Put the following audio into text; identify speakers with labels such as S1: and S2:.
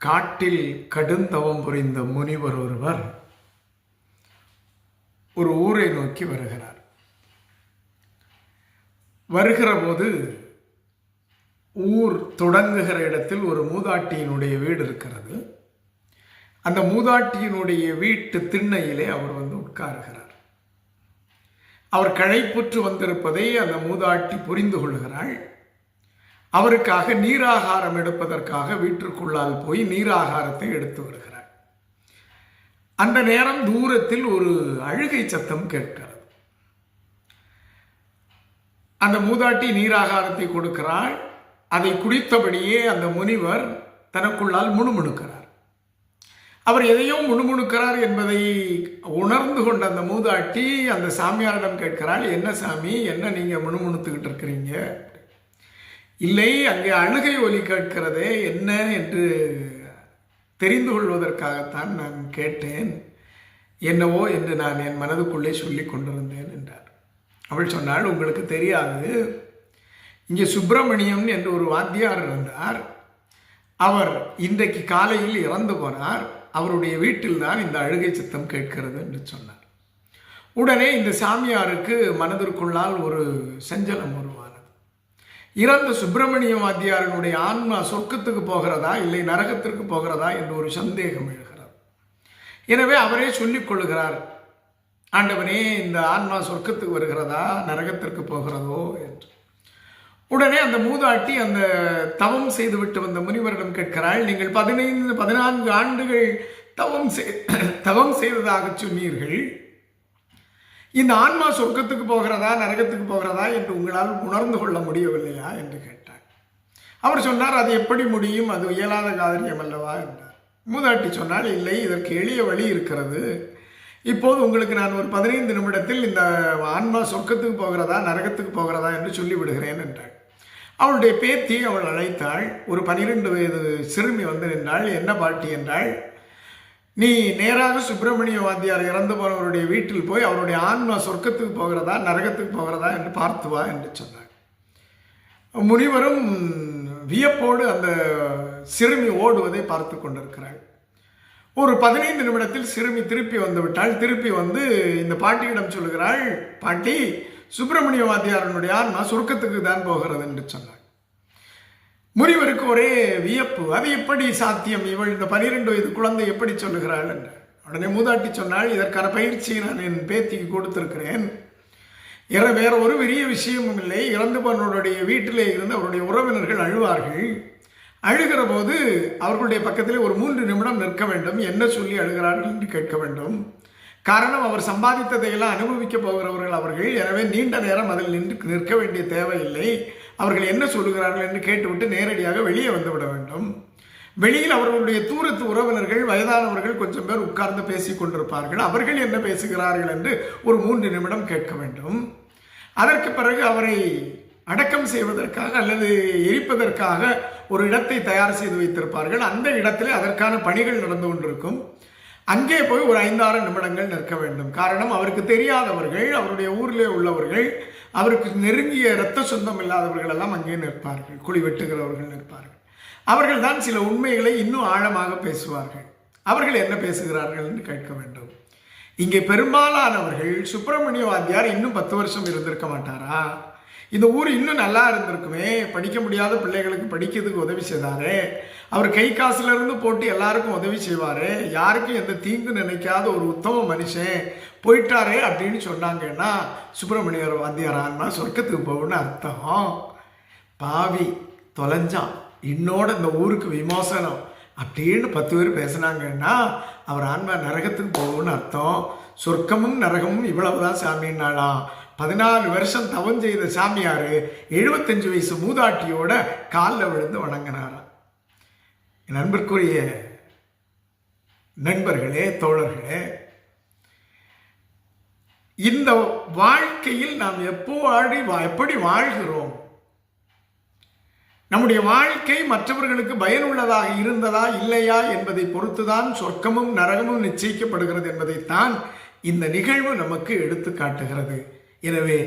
S1: காட்டில் கடுந்தவம் புரிந்த முனிவர் ஒருவர் ஒரு ஊரை நோக்கி வருகிறார். வருகிற போது ஊர் தொடங்குகிற இடத்தில் ஒரு மூதாட்டியினுடைய வீடு இருக்கிறது. அந்த மூதாட்டியினுடைய வீட்டு திண்ணையிலே அவர் வந்து உட்காருகிறார். அவர் களைப்புற்று வந்திருப்பதை அந்த மூதாட்டி புரிந்து கொள்கிறாள். அவருக்காக நீராகாரம் எடுப்பதற்காக வீட்டிற்குள்ளால் போய் நீராகாரத்தை எடுத்து வருகிறார். அந்த நேரம் தூரத்தில் ஒரு அழுகை சத்தம் கேட்கிறது. அந்த மூதாட்டி நீராகாரத்தை கொடுக்கிறாள். அதை குடித்தபடியே அந்த முனிவர் தனக்குள்ளால் முணுமுணுக்கிறார். அவர் எதையோ முணுமுணுக்கிறார் என்பதை உணர்ந்து கொண்ட அந்த மூதாட்டி அந்த சாமியாரிடம் கேட்கிறாள் என்ன சாமி என்ன நீங்கள் முணுமுணுத்துக்கிட்டு இருக்கிறீங்க? இல்லை அங்கே அழுகை ஒலி கேட்கிறதே என்ன என்று தெரிந்து கொள்வதற்காகத்தான் நான் கேட்டேன். என்னவோ என்று நான் என் மனதுக்குள்ளே சொல்லி கொண்டிருந்தேன் என்றார். அவள் சொன்னாள் உங்களுக்கு தெரியாது. இங்கே சுப்பிரமணியம் என்று ஒரு வாத்தியார் இருந்தார். அவர் இன்றைக்கு காலையில் இறந்து போனார். அவருடைய வீட்டில் தான் இந்த அழுகை சத்தம் கேட்கிறது என்று சொன்னார். உடனே இந்த சாமியாருக்கு மனதிற்குள்ளால் ஒரு சஞ்சலம் வருவார் இறந்த சுப்பிரமணிய வாத்தியாரனுடைய ஆன்மா சொர்க்கத்துக்கு போகிறதா இல்லை நரகத்திற்கு போகிறதா என்று ஒரு சந்தேகம் எழுகிறார் எனவே அவரே சொல்லிக் கொள்கிறார் ஆண்டவனே இந்த ஆன்மா சொர்க்கத்துக்கு வருகிறதா நரகத்திற்கு போகிறதோ? என்று. உடனே அந்த மூதாட்டி அந்த தவம் செய்துவிட்டு வந்த முனிவரிடம் கேட்கிறாள் நீங்கள் பதினைந்து பதினான்கு ஆண்டுகள் தவம் செய் தவம் செய்ததாக சொன்னீர்கள். இந்த ஆன்மா சொர்க்கத்துக்கு போகிறதா நரகத்துக்கு போகிறதா என்று உங்களால் உணர்ந்து கொள்ள முடியவில்லையா என்று கேட்டார். அவர் சொன்னார் அது எப்படி முடியும்? அது இயலாத காரியம் அல்லவா? என்றார். மூதாட்டி சொன்னால் இல்லை இதற்கு எளிய வழி இருக்கிறது. இப்போது உங்களுக்கு நான் ஒரு பதினைந்து நிமிடத்தில் இந்த ஆன்மா சொர்க்கத்துக்கு போகிறதா நரகத்துக்கு போகிறதா என்று சொல்லிவிடுகிறேன் என்றாள் அவளுடைய பேத்தி அவள் அழைத்தாள். ஒரு பனிரெண்டு வயது சிறுமி வந்து நின்றாள். என்ன பாட்டி? என்றாள். நீ நேராக சுப்பிரமணிய வாத்தியார் இறந்து போனவருடைய வீட்டில் போய் அவருடைய ஆன்மா சொர்க்கத்துக்கு போகிறதா நரகத்துக்கு போகிறதா என்று பார்த்து வா என்று சொன்னார். முனிவரும் வியப்போடு அந்த சிறுமி ஓடுவதை பார்த்து கொண்டிருக்கிறாள் ஒரு பதினைந்து நிமிடத்தில் சிறுமி திருப்பி வந்துவிட்டாள் திருப்பி வந்து இந்த பாட்டியிடம் சொல்கிறாள் பாட்டி சுப்பிரமணிய வாத்தியாரனுடைய ஆன்மா சொர்க்கத்துக்கு தான் போகிறது என்று சொன்னாள் முனிவருக்கு ஒரே வியப்பு அது எப்படி சாத்தியம்? இவள் இந்த பனிரெண்டு வயது குழந்தை எப்படி சொல்லுகிறாள்? என்று. உடனே மூதாட்டி சொன்னால் இதற்கான பயிற்சியை நான் என் பேத்திக்கு கொடுத்திருக்கிறேன். இற வேற ஒரு பெரிய விஷயமும் இல்லை. இறந்து போனவருடைய வீட்டிலே இருந்து அவருடைய உறவினர்கள் அழுவார்கள். அழுகிற போது அவர்களுடைய பக்கத்திலே ஒரு மூன்று நிமிடம் நிற்க வேண்டும். என்ன சொல்லி அழுகிறார்கள் என்று கேட்க வேண்டும். காரணம் அவர் சம்பாதித்ததையெல்லாம் அனுபவிக்க போகிறவர்கள் அவர்கள். எனவே நீண்ட நேரம் அதில் நின்று நிற்க வேண்டிய தேவையில்லை. அவர்கள் என்ன சொல்லுகிறார்கள் என்று கேட்டுவிட்டு நேரடியாக வெளியே வந்துவிட வேண்டும். வெளியில் அவர்களுடைய தூரத்து உறவினர்கள் வயதானவர்கள் கொஞ்சம் பேர் உட்கார்ந்து பேசிக் கொண்டிருப்பார்கள். அவர்கள் என்ன பேசுகிறார்கள் என்று ஒரு மூன்று நிமிடம் கேட்க வேண்டும். அதற்கு பிறகு அவரை அடக்கம் செய்வதற்காக அல்லது எரிப்பதற்காக ஒரு இடத்தை தயார் செய்து வைத்திருப்பார்கள். அந்த இடத்திலே அதற்கான பணிகள் நடந்து கொண்டிருக்கும். அங்கே போய் ஒரு ஐந்தாறு நிமிடங்கள் நிற்க வேண்டும். காரணம் அவருக்கு தெரியாதவர்கள் அவருடைய ஊரிலே உள்ளவர்கள் அவருக்கு நெருங்கிய இரத்த சொந்தம் இல்லாதவர்கள் எல்லாம் அங்கே நிற்பார்கள். குழி வெட்டுகிறவர்கள் நிற்பார்கள். அவர்கள் தான் சில உண்மைகளை இன்னும் ஆழமாக பேசுவார்கள். அவர்கள் என்ன பேசுகிறார்கள் என்று கேட்க வேண்டும். இங்கே பெரும்பாலானவர்கள் சுப்பிரமணிய வாத்தியார் இன்னும் பத்து வருஷம் இருந்திருக்க மாட்டாரா? இந்த ஊர் இன்னும் நல்லா இருந்திருக்குமே. படிக்க முடியாத பிள்ளைகளுக்கு படிக்கிறதுக்கு உதவி செய்தாரு. அவர் கை காசுலேருந்து போட்டு எல்லாருக்கும் உதவி செய்வார். யாருக்கும் எந்த தீங்கு நினைக்காத ஒரு உத்தம மனுஷன் போயிட்டாரே அப்படின்னு சொன்னாங்கன்னா சுப்பிரமணியர் வாத்தியாரான்னா சொர்க்கத்துக்கு போகணும்னு அர்த்தம். பாவி தொலைஞ்சான். இன்னோட இந்த ஊருக்கு விமோசனம் அப்படின்னு பத்து பேர் பேசினாங்கன்னா அவர் ஆன்மா நரகத்துக்கு போகும்னு அர்த்தம். சொர்க்கமும் நரகமும் இவ்வளவுதான் சாமின்னாலாம் பதினாலு வருஷம் தவம் செய்த சாமியார் எழுபத்தஞ்சு வயசு மூதாட்டியோட காலில் விழுந்து வணங்கினாராம். நண்பர்க்குரிய நண்பர்களே தோழர்களே இந்த வாழ்க்கையில் நாம் எப்போ வாழி எப்படி வாழ்கிறோம்? நம்முடைய வாழ்க்கை மற்றவர்களுக்கு பயனுள்ளதாக இருந்ததா இல்லையா என்பதை பொறுத்துதான் சொர்க்கமும் நரகமும் நிச்சயிக்கப்படுகிறது என்பதைத்தான் இந்த நிகழ்வு நமக்கு எடுத்து காட்டுகிறது எனவே